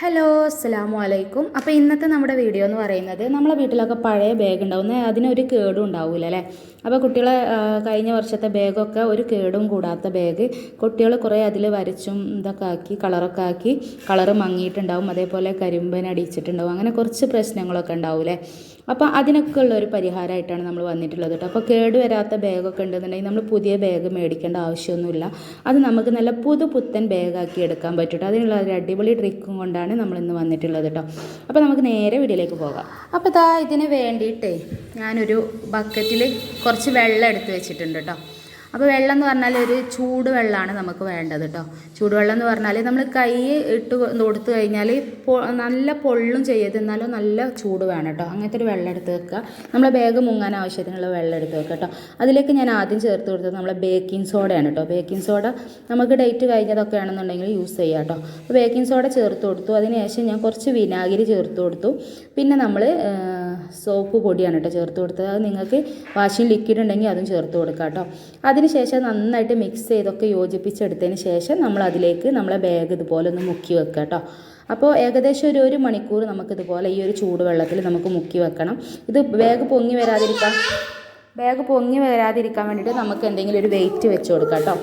Hello അസ്സാം വലൈക്കും അപ്പോൾ ഇന്നത്തെ നമ്മുടെ വീഡിയോ എന്ന് പറയുന്നത് നമ്മളെ വീട്ടിലൊക്കെ പഴയ ബാഗ് ഉണ്ടാവും അതിനൊരു കേടും ഉണ്ടാവില്ല അല്ലേ? അപ്പോൾ കുട്ടികളെ കഴിഞ്ഞ വർഷത്തെ ബാഗൊക്കെ ഒരു കേടും കൂടാത്ത ബാഗ് കുട്ടികൾ കുറേ അതിൽ വരച്ചും ഇതൊക്കെ ആക്കി കളറൊക്കെ ആക്കി കളറ് മങ്ങിയിട്ടുണ്ടാവും. അതേപോലെ കരിമ്പൻ അടിച്ചിട്ടുണ്ടാവും. അങ്ങനെ കുറച്ച് പ്രശ്നങ്ങളൊക്കെ ഉണ്ടാവില്ലേ അപ്പോൾ അതിനൊക്കെ ഉള്ള ഒരു പരിഹാരമായിട്ടാണ് നമ്മൾ വന്നിട്ടുള്ളത് കേട്ടോ അപ്പോൾ കേട് വരാത്ത ബാഗൊക്കെ ഉണ്ടെന്നുണ്ടെങ്കിൽ നമ്മൾ പുതിയ ബാഗ് മേടിക്കേണ്ട ആവശ്യമൊന്നുമില്ല. അത് നമുക്ക് നല്ല പുതു പുത്തൻ ബാഗാക്കി എടുക്കാൻ പറ്റും അതിനുള്ള ഒരു അടിപൊളി ട്രിക്കും കൊണ്ടാണ് നമ്മൾ ഇന്ന് വന്നിട്ടുള്ളത് കേട്ടോ അപ്പോൾ നമുക്ക് നേരെ വീഡിയോയിലേക്ക് പോകാം. അപ്പോൾ ഇതാ ഇതിന് വേണ്ടിയിട്ടേ ഞാനൊരു ബക്കറ്റിൽ കുറച്ച് വെള്ളം എടുത്ത് വെച്ചിട്ടുണ്ട് കേട്ടോ അപ്പോൾ വെള്ളം എന്ന് പറഞ്ഞാൽ ഒരു ചൂട് വെള്ളമാണ് നമുക്ക് വേണ്ടത് കേട്ടോ ചൂടുവെള്ളം എന്ന് പറഞ്ഞാൽ നമ്മൾ കൈ ഇട്ട് കൊടുത്തു കഴിഞ്ഞാൽ നല്ല പൊള്ളും ചെയ്യരുത്. എന്നാലും നല്ല ചൂട് വേണം കേട്ടോ അങ്ങനത്തെ ഒരു വെള്ളം എടുത്ത് വെക്കുക. നമ്മളെ ബാഗ് മുങ്ങാൻ ആവശ്യത്തിനുള്ള വെള്ളം എടുത്ത് വെക്കുക കേട്ടോ അതിലേക്ക് ഞാൻ ആദ്യം ചേർത്ത് കൊടുത്തത് നമ്മളെ ബേക്കിംഗ് സോഡയാണ് കേട്ടോ ബേക്കിംഗ് സോഡ നമുക്ക് ഡേറ്റ് കഴിഞ്ഞതൊക്കെ ആണെന്നുണ്ടെങ്കിൽ യൂസ് ചെയ്യാം കേട്ടോ അപ്പോൾ ബേക്കിംഗ് സോഡ ചേർത്ത് കൊടുത്തു. അതിനുശേഷം ഞാൻ കുറച്ച് വിനാഗിരി ചേർത്ത് കൊടുത്തു. പിന്നെ നമ്മൾ സോപ്പ് പൊടിയാണ് കേട്ടോ ചേർത്ത് കൊടുത്തത്. അത് നിങ്ങൾക്ക് വാഷിംഗ് ലിക്വിഡ് ഉണ്ടെങ്കിൽ അതും ചേർത്ത് കൊടുക്കാം കേട്ടോ. അതിനുശേഷം നന്നായിട്ട് മിക്സ് ചെയ്തൊക്കെ യോജിപ്പിച്ചെടുത്തതിന് ശേഷം നമ്മൾ അതിലേക്ക് നമ്മളെ ബാഗ് ഇതുപോലെ ഒന്ന് മുക്കി വെക്കുക കേട്ടോ. അപ്പോൾ ഏകദേശം ഒരു ഒരു മണിക്കൂർ നമുക്കിതുപോലെ ഈ ഒരു ചൂടുവെള്ളത്തിൽ നമുക്ക് മുക്കി വെക്കണം. ഇത് ബാഗ് പൊങ്ങി വരാതിരിക്കാൻ ബാഗ് പൊങ്ങി വരാതിരിക്കാൻ വേണ്ടിയിട്ട് നമുക്ക് എന്തെങ്കിലും ഒരു വെയിറ്റ് വെച്ച് കൊടുക്കാം കേട്ടോ.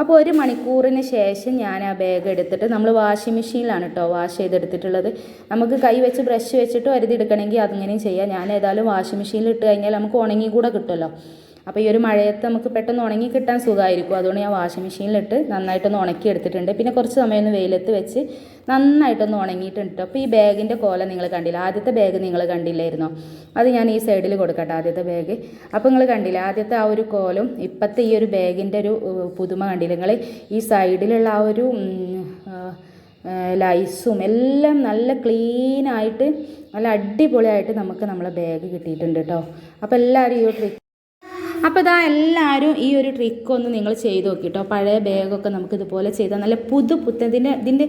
അപ്പോൾ ഒരു മണിക്കൂറിന് ശേഷം ഞാൻ ആ ബാഗ് എടുത്തിട്ട് നമ്മൾ വാഷിംഗ് മെഷീനിലാണ് കേട്ടോ വാഷ് ചെയ്തെടുത്തിട്ടുള്ളത്. നമുക്ക് കൈ വെച്ച് ബ്രഷ് വെച്ചിട്ട് വരുതെടുക്കണമെങ്കിൽ അതിങ്ങനെയും ചെയ്യാം. ഞാൻ ഏതായാലും വാഷിംഗ് മെഷീനിൽ ഇട്ട് കഴിഞ്ഞാൽ നമുക്ക് ഉണങ്ങി കൂടെ കിട്ടുമല്ലോ. അപ്പോൾ ഈ ഒരു മഴയത്ത് നമുക്ക് പെട്ടെന്ന് ഉണങ്ങി കിട്ടാൻ സുഖമായിരിക്കും. അതുകൊണ്ട് ഞാൻ വാഷിംഗ് മെഷീനിലിട്ട് നന്നായിട്ടൊന്ന് ഉണക്കി എടുത്തിട്ടുണ്ട്. പിന്നെ കുറച്ച് സമയം ഒന്ന് വെയിലത്ത് വെച്ച് നന്നായിട്ടൊന്ന് ഉണങ്ങിയിട്ടുണ്ട് അപ്പോൾ ഈ ബാഗിന്റെ കോല നിങ്ങൾ കണ്ടില്ല? ആദ്യത്തെ ബാഗ് നിങ്ങൾ കണ്ടില്ലായിരുന്നോ? അത് ഞാൻ ഈ സൈഡിൽ കൊടുക്കട്ടെ ആദ്യത്തെ ബാഗ്. അപ്പോൾ നിങ്ങൾ കണ്ടില്ല? ആദ്യത്തെ ആ ഒരു കോലും ഇപ്പോഴത്തെ ഈ ഒരു ബാഗിന്റെ ഒരു പുതുമ കണ്ടില്ല? നിങ്ങൾ ഈ സൈഡിലുള്ള ആ ഒരു ലൈസും എല്ലാം നല്ല ക്ലീനായിട്ട് നല്ല അടിപൊളിയായിട്ട് നമുക്ക് നമ്മളെ ബാഗ് കിട്ടിയിട്ടുണ്ട് കേട്ടോ അപ്പോൾ എല്ലാവരും ഈ ട്രിക്ക് അപ്പോൾ ഇതാ എല്ലാവരും ഈ ഒരു ട്രിക്ക് ഒന്ന് നിങ്ങൾ ചെയ്ത് നോക്കിട്ടോ. പഴയ ബാഗൊക്കെ നമുക്ക് ഇതുപോലെ ചെയ്താൽ നല്ല പുതു പുത്തൻ. ഇതിന്റെ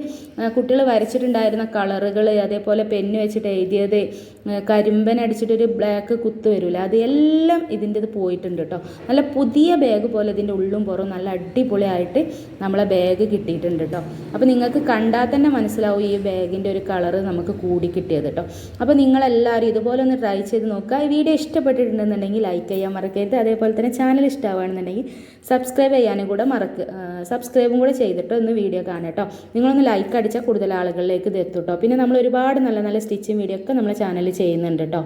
കുട്ടികൾ വരച്ചിട്ടുണ്ടായിരുന്ന കളറുകൾ അതേപോലെ പെന്ന് വെച്ചിട്ട് എഴുതിയത് കരിമ്പൻ അടിച്ചിട്ടൊരു ബ്ലാക്ക് കുത്ത് വരില്ല അത് എല്ലാം പോയിട്ടുണ്ട് കേട്ടോ നല്ല പുതിയ ബാഗ് പോലെ ഇതിന്റെ ഉള്ളും പുറവും നല്ല അടിപൊളിയായിട്ട് നമ്മളെ ബാഗ് കിട്ടിയിട്ടുണ്ട് കേട്ടോ അപ്പോൾ നിങ്ങൾക്ക് കണ്ടാൽ തന്നെ മനസ്സിലാവും ഈ ബാഗിന്റെ ഒരു കളറ് നമുക്ക് കൂടി കിട്ടിയത് കേട്ടോ അപ്പോൾ നിങ്ങളെല്ലാവരും ഇതുപോലെ ഒന്ന് ട്രൈ ചെയ്ത് നോക്കുക. ഈ വീഡിയോ ഇഷ്ടപ്പെട്ടിട്ടുണ്ടെന്നുണ്ടെങ്കിൽ ലൈക്ക് ചെയ്യാൻ മറക്കരുത്. അതേപോലെ അതേപോലെ തന്നെ ചാനൽ ഇഷ്ടമാവുകയാണെന്നുണ്ടെങ്കിൽ സബ്സ്ക്രൈബ് ചെയ്യാനും കൂടെ മറക്ക്. സബ്സ്ക്രൈബും കൂടെ ചെയ്തിട്ട് ഒന്ന് വീഡിയോ കാണാം കേട്ടോ. നിങ്ങളൊന്ന് ലൈക്ക് അടിച്ചാൽ കൂടുതൽ ആളുകളിലേക്ക് ഇത് എത്തും കേട്ടോ. പിന്നെ നമ്മൾ ഒരുപാട് നല്ല നല്ല സ്റ്റിച്ചിങ് വീഡിയോ ഒക്കെ നമ്മുടെ ചാനലിൽ ചെയ്യുന്നുണ്ട് കേട്ടോ.